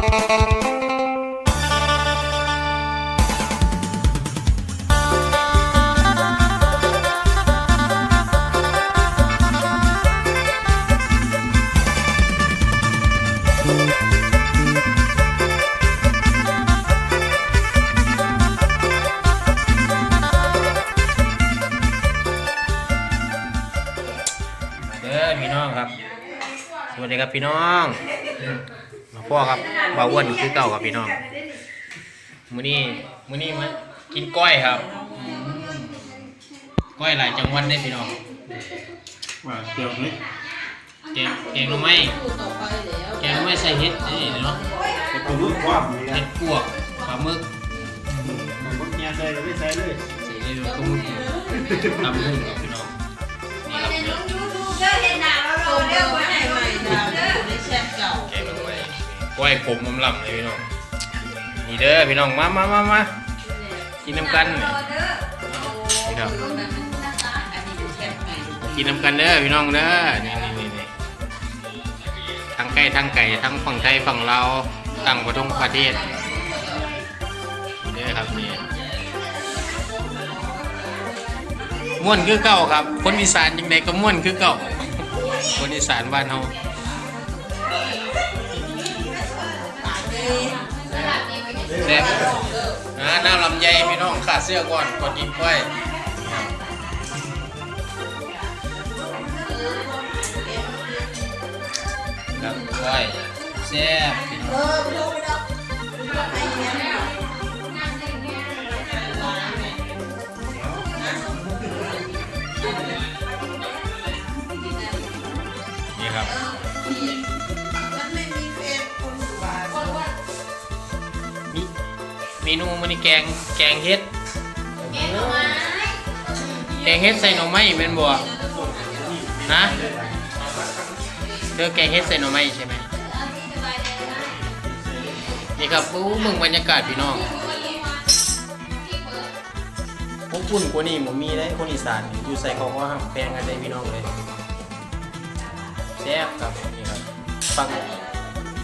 เด้อพี่น้องครับ สวัสดีครับพี่น้อง พ่อครับบ่าวอ้วนคือเก่าครับพี่น้องมื้อนี้มื้อนี้มากินก้อยครับก้อยหลายจังหวัดได้พี่น้องว่าเดี๋ยวนี้แกงแกงหน่อไม้แกงหน่อไม้ใส่เห็ดนี่เนาะจะตัวรู้ความนี่นะเห็ดปวกปลาหมึกมันก็เงียบเลยเราไม่ใส่เลยใส่ได้ด้วยก็มึกตำมึกครับพี่น้องนี่ครับเนี่ยเห็นหนาเราโตเราเร็เร็ววไว้ไว้ไหไหนน ก้อยขมอำลำเลยพี่น้องนี่เด้อพี่น้องมามามามากินน้ำกันนี่นี่ครับอันนี้เป็นแชทใหม่กินน้ำกันเด้อพี่น้องเด้อนี่นี่นี่นี่ทั้งไก่ทั้งไก่ทั้งฝั่งไทยฝั่งลาต่างประเทศประเทศนี่เด้อครับนี่ม่วนคือเก่าครับ คนอีสานยังไงก็ม่วนคือเก่าคนอีสานบ้านเฮา แซ่บอ่าน้ำลำไยพี่น้องขาดเสื้อก่อนก่อนกินกล้วยครับก้อยแซ่บพี่น้องนี่ครับ นูมันนี่แกงแกงเฮ็ดแกงเฮ็ดใส่หน่อไม้แม่นบ่นะเธอแกงเฮ็ดใส่หน่อไม้ใช่ไหมนี่ครับอู้มึงบรรยากาศพี่น้องพวกปุ่นกว่านี้ผมมีได้คนอีสานอยู่ใส่ของว่าแพงกันได้พี่น้องเลยแซ่บครับนี่ครับฟัง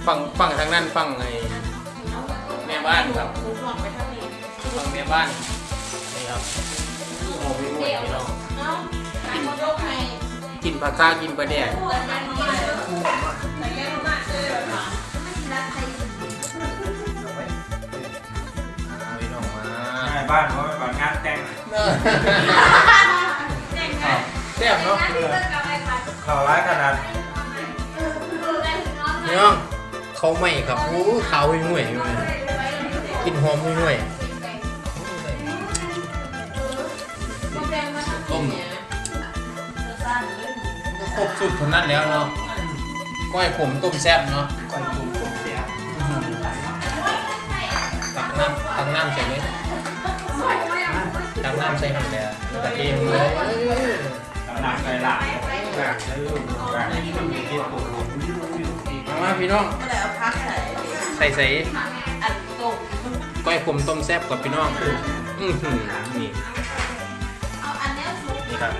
ฟังฟังทางนั้นฟังไอ้แม่ บ้านครับดูลองไปทางนี้ฟังแม่บ้านนี่ครับโอ้พี่รวยพี่น้องเอ้าใครมายกให้กินผักกากินปลาแดกแต่ยังมาแต่ยังมาเจอหมาพี่น้องมาใช่บ้านเขาเป็นบ้านงานแต่งแซ่บเนาะข่าวร้ายขนาดพี่น้องเขาไม่ครับโอ้ขาวห่วยๆเลย กินหอมห่วยๆต้มครบสุดคนนั้นแล้วเนาะก้อยผมต้มแซ่บเนาะก่อนกินผมเสียตักน้ำตักน้ำใส่ไหมตักน้ำใส่หันแล้วตักเองเลยหนักใจหลักหนักแล้วลูกหนักที่มันมีที่ตัวผมมามาพี่น้องก็เลยเอาพักใส่ใส่ใส่อันตรง ก้อยผมต้มแซ่บกับพี่น้องอือหือนี่เอาอันเนี้ยซุปนี่ครับ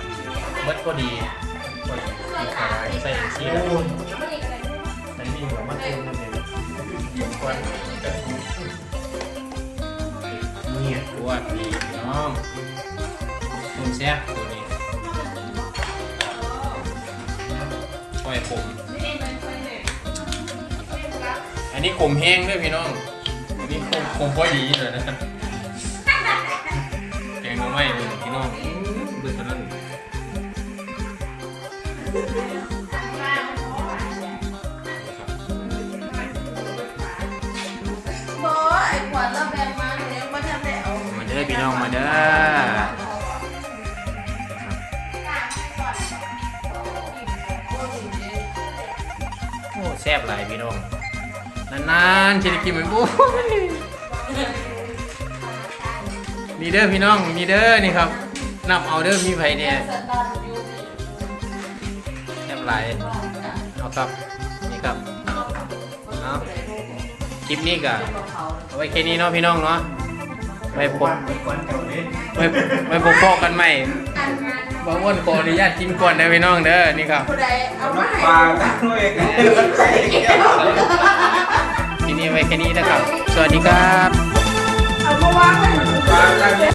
เบิดพอดีพอดีมีขายใส่ซีโอ้อิ๊วยในนี่หัวมันเป็นมันเป็นควันแต่เนี่ยตัวนี่พี่น้องต้มแซ่บตัวนี้ก้อยผมอันนี้ขมแห้งด้วยพี่น้องอั นนี้ขมขมพอดีเลยนะแกงหน่อไม้เลยพี่น้องเบิดเท่านั้นบอไอ้ขวัญเราแบ่งมาเนี่ยมันจะได้เอามาเด้อพี่น้องมาเด้อโอ้แซ่บหลายพี่น้อง นานๆจะได้กินเหมือนบูนี่เด้อพี่น้องนี่เด้อนี่ครับนับเอาเด้อมีไผเนี่ยแซ่บหลายเอาครับนี่ครับเอาคลิปนี้ก็เอาไว้แค่นี้เนาะพี่น้องเนาะไว้พบก่อนเดี๋ยวนี้ไว้ไว้พบพ่อกันใหม่บางวันขออนุญาตกินก่อนนะพี่น้องเด้อนี่ครับผู้ใดเอามาให้ปลาด้วยกัน ที่นี่ไว้แค่นี้นะครับ สวัสดีครับ